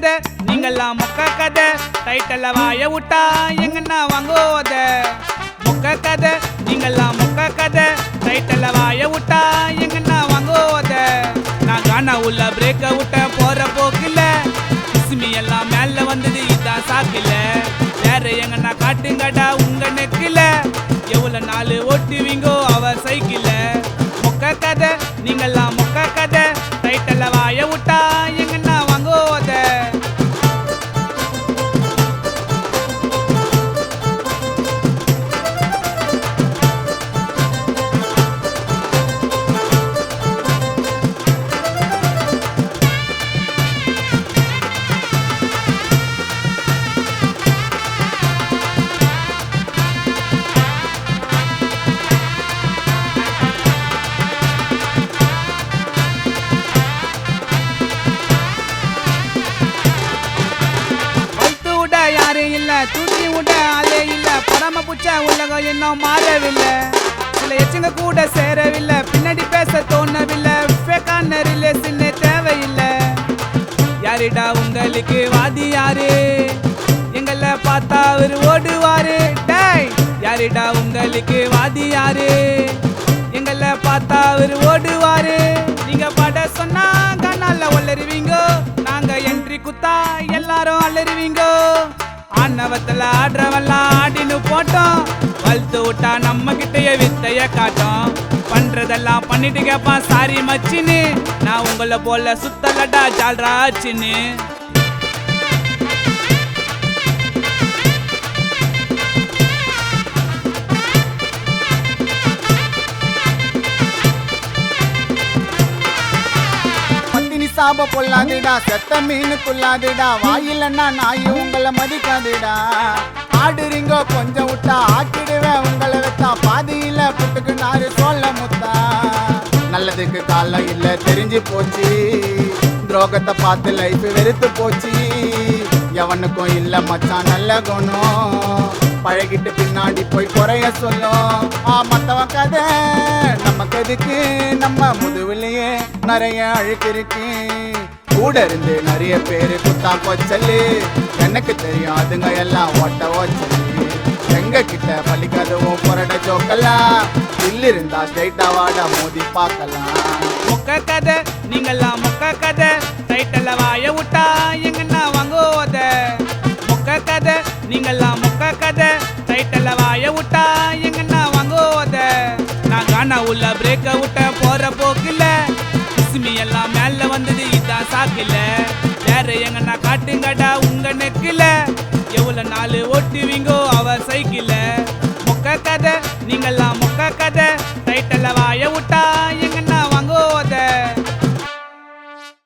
கதை. நீங்கள்லாம் மொக்க கதை. டைட்டல்ல வாய விட்டா எங்கன்னா வாங்குவத? மொக்க கதை. நீங்கள்லாம் மொக்க கதை. டைட்டல்ல வாய விட்டா எங்கன்னா வாங்குவத? நான் காணா உள்ள பிரேக்க விட்ட போற போக்கில்ல கிஸ்மி எல்லாம் மேல வந்தது இதான் சாக்கில்ல வேற எங்கன்னா காட்டுங்கடா உங்க நெக்கில எவ்வளவு நாள் ஓட்டுவீங்கோ அவ சைக்கிள்? தூக்கி விட ஆளே இல்ல. படம புச்ச உலகம் இன்னும் மாறவில்லை. சில எச்சுங்க கூட சேரவில்லை. பின்னாடி பேச தோணவில்லை. ஃபேக்கான ரிலேஷன் தேவையில்லை. யாரிடா உங்களுக்கு வாதி யாரு? எங்களை பார்த்தா அவர் ஓடுவாரு. டேய் யாரிடா உங்களுக்கு வாதி யாரு? எங்களை பார்த்தா அவர் ஓடுவாரு. ஆணவத்துல ஆடுறவெல்லாம் ஆடின்னு போட்டோம். வளர்த்து விட்டா நம்ம கிட்டயே வித்தைய காட்டும். பண்றதெல்லாம் பண்ணிட்டு கேப்பான் சாரி மச்சின்னு. நான் உங்களை போல சுத்தலடா ஜால்ராச்சின்னு. சாப பொல்லாதுடா செத்த மீனு கொள்ளாதுடா வாயிலன்னா நாய் உங்களை மதிக்காதுடா. ஆடுறீங்க கொஞ்சம் விட்டா ஆக்கிடுவேன் உங்களை வச்சா பாதியில புட்டுக்கு நாரு சொல்ல முத்தா. நல்லதுக்கு காலம் இல்ல தெரிஞ்சு போச்சு. துரோகத்தை பார்த்து லைஃப் வெறுத்து போச்சு. எவனுக்கும் இல்ல மச்சான் நல்ல குணம். பழகிட்டு பின்னாடி போய் குறைய சொல்லும். ஆ மத்தவன் கதை. எதுக்கு நம்ம முதுவிலேயே நிறைய அழுக்கு இருக்கு கூட இருந்து நிறைய பேரு குத்தா கொச்சலு. எனக்கு தெரியும் அதுங்க எல்லாம் ஓட்ட ஓச்சலு. எங்க கிட்ட பலிக்கதவும் புரட ஜோக்கெல்லாம் இல்ல இருந்தா ஸ்ட்ரைட்டா வாட மோதி பார்க்கலாம். மொக்க கதை நீங்கெல்லாம் மொக்க கதை. டைட்டல்ல வாய விட்டா. உள்ள பிரேக்க விட்ட போற போக்குல. கிஸ்மி எல்லாம் மேல வந்தது இதான் சாக்கில. வேற எங்கன்னா காட்டுங்கடா உங்க நெக்கில எவ்வளவு நாள் ஓட்டுவீங்கோ அவ சைக்கிள. மொக்க கதை நீங்கெல்லாம் மொக்க கதை. டைட்டல்ல வாய விட்டா